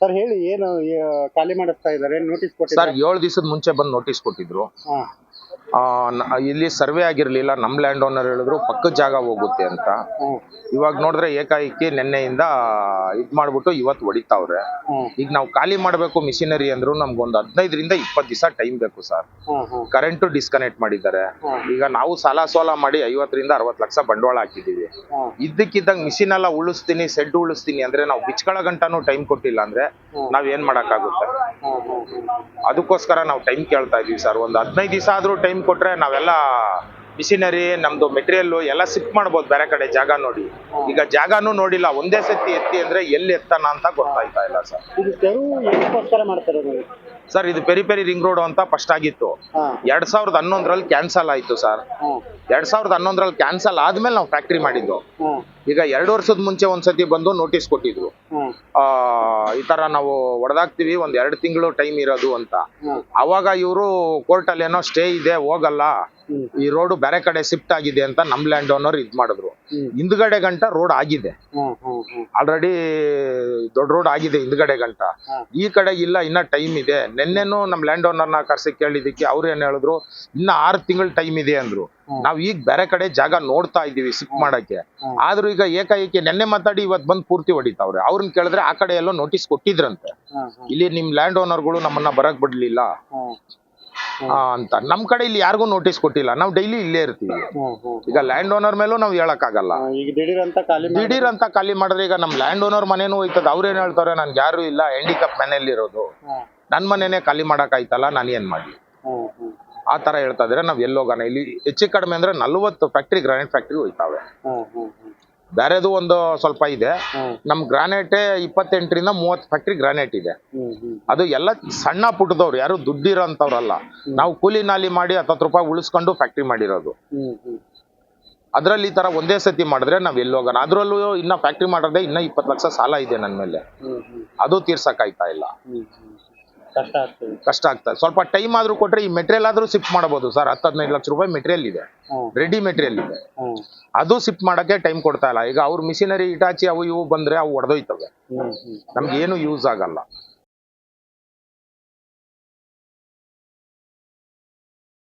Sir ಹೇಳಿ ಏನು ಈ, ಖಾಲಿ ಮಾಡಿಸ್ತಾ ಇದ್ದಾರೆ ನೋಟಿಸ್ ಸರ್ ಕೊಟ್ಟಿದ್ದಾರೆ? ಏಳು ದಿವಸದ ಮುಂಚೆ ಬಂದು ನೋಟಿಸ್ ಕೊಟ್ಟಿದ್ರು. ಹಾ. ಇಲ್ಲಿ ಸರ್ವೆ ಆಗಿರ್ಲಿಲ್ಲ. ನಮ್ ಲ್ಯಾಂಡ್ ಓನರ್ ಹೇಳಿದ್ರು, ಪಕ್ಕದ ಜಾಗ ಹೋಗುತ್ತೆ ಅಂತ. ಇವಾಗ ನೋಡಿದ್ರೆ ಏಕಾಏಕಿ ನಿನ್ನೆಯಿಂದ ಇದು ಮಾಡ್ಬಿಟ್ಟು ಇವತ್ತು ಹೊಡಿತಾವ್ರೆ. ಈಗ ನಾವು ಖಾಲಿ ಮಾಡಬೇಕು ಮಿಷಿನರಿ ಅಂದ್ರು ನಮ್ಗೊಂದು ಹದಿನೈದರಿಂದ ಇಪ್ಪತ್ತು ದಿವಸ ಟೈಮ್ ಬೇಕು ಸರ್. ಕರೆಂಟ್ ಡಿಸ್ಕನೆಕ್ಟ್ ಮಾಡಿದ್ದಾರೆ. ಈಗ ನಾವು ಸಾಲ ಸೋಲ ಮಾಡಿ ಐವತ್ತರಿಂದ ಅರವತ್ತು ಲಕ್ಷ ಬಂಡವಾಳ ಹಾಕಿದೀವಿ ಇದ್ದಕ್ಕಿದ್ದಂಗೆ ಮಿಷಿನ್ ಎಲ್ಲ ಉಳಿಸ್ತೀನಿ ಸೆಡ್ ಉಳಿಸ್ತೀನಿ ಅಂದ್ರೆ ನಾವು ಬಿಚ್ಕೊಳ್ಳೋ ಗಂಟನೂ ಟೈಮ್ ಕೊಟ್ಟಿಲ್ಲ ಅಂದ್ರೆ. ನಾವ್ ಏನ್ ಮಾಡಕ್ಕಾಗುತ್ತೆ? ಅದಕ್ಕೋಸ್ಕರ ನಾವು ಟೈಮ್ ಕೇಳ್ತಾ ಇದೀವಿ ಸರ್. ಒಂದು ಹದಿನೈದು ದಿವಸ ಆದ್ರೂ ಟೈಮ್ ಕೊಟ್ರೆ ನಾವೆಲ್ಲ ಮಿಷಿನರಿ ನಮ್ದು ಮೆಟೀರಿಯಲ್ ಎಲ್ಲ ಶಿಫ್ಟ್ ಮಾಡ್ಬೋದು ಬೇರೆ ಕಡೆ ಜಾಗ ನೋಡಿ. ಈಗ ಜಾಗನೂ ನೋಡಿಲ್ಲ ಒಂದೇ ಸತಿ ಎತ್ತಿ ಅಂದ್ರೆ ಎಲ್ಲಿ ಎತ್ತನ ಅಂತ ಗೊತ್ತಾಯ್ತಾ ಇಲ್ಲ ಸರ್. ಇದು ತೆರವು ಏನಕ್ಕೋಸ್ಕರ ಮಾಡ್ತಾರೆ ನೀವು ಸರ್ ಇದು ಪೆರಿ ಪೆರಿ ರಿಂಗ್ ರೋಡ್ ಅಂತ ಫಸ್ಟ್ ಆಗಿತ್ತು. ಎರಡ್ ಸಾವಿರದ ಹನ್ನೊಂದರಲ್ಲಿ ಕ್ಯಾನ್ಸಲ್ ಆಯ್ತು ಸರ್. ಎರಡ್ ಸಾವಿರದ ಹನ್ನೊಂದ್ರಲ್ಲಿ ಕ್ಯಾನ್ಸಲ್ ಆದ್ಮೇಲೆ ನಾವು ಫ್ಯಾಕ್ಟ್ರಿ ಮಾಡಿದ್ದು. ಈಗ ಎರಡು ವರ್ಷದ ಮುಂಚೆ ಒಂದ್ಸತಿ ಬಂದು ನೋಟಿಸ್ ಕೊಟ್ಟಿದ್ರು. ಆ, ಈ ತರ ನಾವು ಹೊಡೆದಾಕ್ತಿವಿ ಒಂದ್ ಎರಡ್ ತಿಂಗಳು ಟೈಮ್ ಇರೋದು ಅಂತ. ಅವಾಗ ಇವರು ಕೋರ್ಟಲ್ಲಿ ಏನೋ ಸ್ಟೇ ಇದೆ ಹೋಗಲ್ಲ. ಈ ರೋಡ್ ಬೇರೆ ಕಡೆ ಶಿಫ್ಟ್ ಆಗಿದೆ ಅಂತ ನಮ್ ಲ್ಯಾಂಡ್ ಓನರ್ ಇದ್ ಮಾಡಿದ್ರು. ಹಿಂದ್ಗಡೆ ಗಂಟ ರೋಡ್ ಆಗಿದೆ. ಆಲ್ರೆಡಿ ದೊಡ್ಡ ರೋಡ್ ಆಗಿದೆ ಹಿಂದ್ಗಡೆ ಗಂಟ. ಈ ಕಡೆ ಇಲ್ಲ ಇನ್ನ ಟೈಮ್ ಇದೆ. ನಿನ್ನೆನೂ ನಮ್ ಲ್ಯಾಂಡ್ ಓನರ್ನ ಕರ್ಸಿ ಕೇಳಿದಕ್ಕೆ ಅವ್ರು ಏನ್ ಹೇಳಿದ್ರು ಇನ್ನ ಆರು ತಿಂಗಳು ಟೈಮ್ ಇದೆ ಅಂದ್ರು. ನಾವ್ ಈಗ ಬೇರೆ ಕಡೆ ಜಾಗ ನೋಡ್ತಾ ಇದೀವಿ ಸಿಕ್ ಮಾಡಕ್ಕೆ. ಆದ್ರೂ ಈಗ ಏಕಾಏಕಿ ನೆನ್ನೆ ಮಾತಾಡಿ ಇವತ್ ಬಂದ್ ಪೂರ್ತಿ ಹೊಡಿತಾವ್ರೆ. ಅವ್ರನ್ನ ಕೇಳಿದ್ರೆ ಆ ಕಡೆ ಎಲ್ಲೋ ನೋಟಿಸ್ ಕೊಟ್ಟಿದ್ರಂತೆ. ಇಲ್ಲಿ ನಿಮ್ ಲ್ಯಾಂಡ್ ಓನರ್ಗಳು ನಮ್ಮನ್ನ ಬರಕ್ ಬಿಡ್ಲಿಲ್ಲ. ಅಂತ. ನಮ್ ಕಡೆ ಇಲ್ಲಿ ಯಾರಿಗೂ ನೋಟಿಸ್ ಕೊಟ್ಟಿಲ್ಲ. ನಾವು ಡೈಲಿ ಇಲ್ಲೇ ಇರ್ತೀವಿ. ಈಗ ಲ್ಯಾಂಡ್ ಓನರ್ ಮೇಲೂ ನಾವು ಹೇಳಕ್ಕಾಗಲ್ಲ. ಈಗ ದಿಢೀರ್ ಅಂತ ಖಾಲಿ ದಿಢೀರ್ ಅಂತ ಖಾಲಿ ಮಾಡಿದ್ರೆ ಈಗ ನಮ್ ಲ್ಯಾಂಡ್ ಓನರ್ ಮನೇನೂ ಹೋಯ್ತದ ಅವ್ರೇನ್ ಹೇಳ್ತಾರೆ ನನ್ಗೆ ಯಾರು ಇಲ್ಲ. ಹ್ಯಾಂಡಿಕಪ್ ಮನೇಲಿ ಇರೋದು ನನ್ ಮನೇನೆ ಖಾಲಿ ಮಾಡಕ್ ಆಯ್ತಲ್ಲ ನಾನು ಏನ್ ಮಾಡ್ಲಿ? ಆ ತರ ಹೇಳ್ತಾ ಇದ್ರೆ ನಾವ್ ಎಲ್ಲೋಗೋಣ ಇಲ್ಲಿ ಹೆಚ್ಚು ಕಡಿಮೆ ಅಂದ್ರೆ ನಲ್ವತ್ತು ಫ್ಯಾಕ್ಟ್ರಿ ಗ್ರಾನೈಟ್ ಫ್ಯಾಕ್ಟ್ರಿ ಹೋಯ್ತಾವೆ ಬೇರೆದು ಒಂದು ಸ್ವಲ್ಪ ಇದೆ. ನಮ್ ಗ್ರಾನೈಟ್ ಇಪ್ಪತ್ತೆಂಟರಿಂದ ಮೂವತ್ತು ಫ್ಯಾಕ್ಟ್ರಿ ಗ್ರಾನೈಟ್ ಇದೆ. ಅದು ಎಲ್ಲ ಸಣ್ಣ ಪುಟ್ಟದವ್ರು ಯಾರು ದುಡ್ಡಿರೋಂಥವ್ರಲ್ಲ. ನಾವು ಕೂಲಿ ನಾಲಿ ಮಾಡಿ ಹತ್ತತ್ತು ರೂಪಾಯಿ ಉಳಿಸ್ಕೊಂಡು ಫ್ಯಾಕ್ಟ್ರಿ ಮಾಡಿರೋದು. ಅದ್ರಲ್ಲಿ ಈ ತರ ಒಂದೇ ಸತಿ ಮಾಡಿದ್ರೆ ನಾವ್ ಎಲ್ಲೋಗೋಣ ಅದ್ರಲ್ಲೂ ಇನ್ನ ಫ್ಯಾಕ್ಟ್ರಿ ಮಾಡೋದೇ ಇನ್ನ ಇಪ್ಪತ್ತು ಲಕ್ಷ ಸಾಲ ಇದೆ ನನ್ನ ಮೇಲೆ. ಅದು ತೀರ್ಸಕ್ ಆಯ್ತಾ ಇಲ್ಲ. ಕಷ್ಟ ಆಗ್ತದೆ. ಕಷ್ಟ ಆಗ್ತದೆ. ಸ್ವಲ್ಪ ಟೈಮ್ ಆದ್ರೂ ಕೊಟ್ರೆ ಈ ಮೆಟೀರಿಯಲ್ ಆದ್ರೂ ಶಿಫ್ಟ್ ಮಾಡಬಹುದು ಸರ್. ಹತ್ತು ಹದಿನೈದು ಲಕ್ಷ ರೂಪಾಯಿ ಮೆಟೀರಿಯಲ್ ಇದೆ. ರೆಡಿ ಮೆಟೀರಿಯಲ್ ಇದೆ. ಅದು ಶಿಫ್ಟ್ ಮಾಡಕ್ಕೆ ಟೈಮ್ ಕೊಡ್ತಾ ಇಲ್ಲ. ಈಗ ಅವ್ರ ಮಿಷಿನರಿ ಇಟಾಚಿ ಅವು ಇವು ಬಂದ್ರೆ ಅವು ಒಡ್ದೋಯ್ತವೆ. ನಮ್ಗೆ ಏನು ಯೂಸ್ ಆಗಲ್ಲ.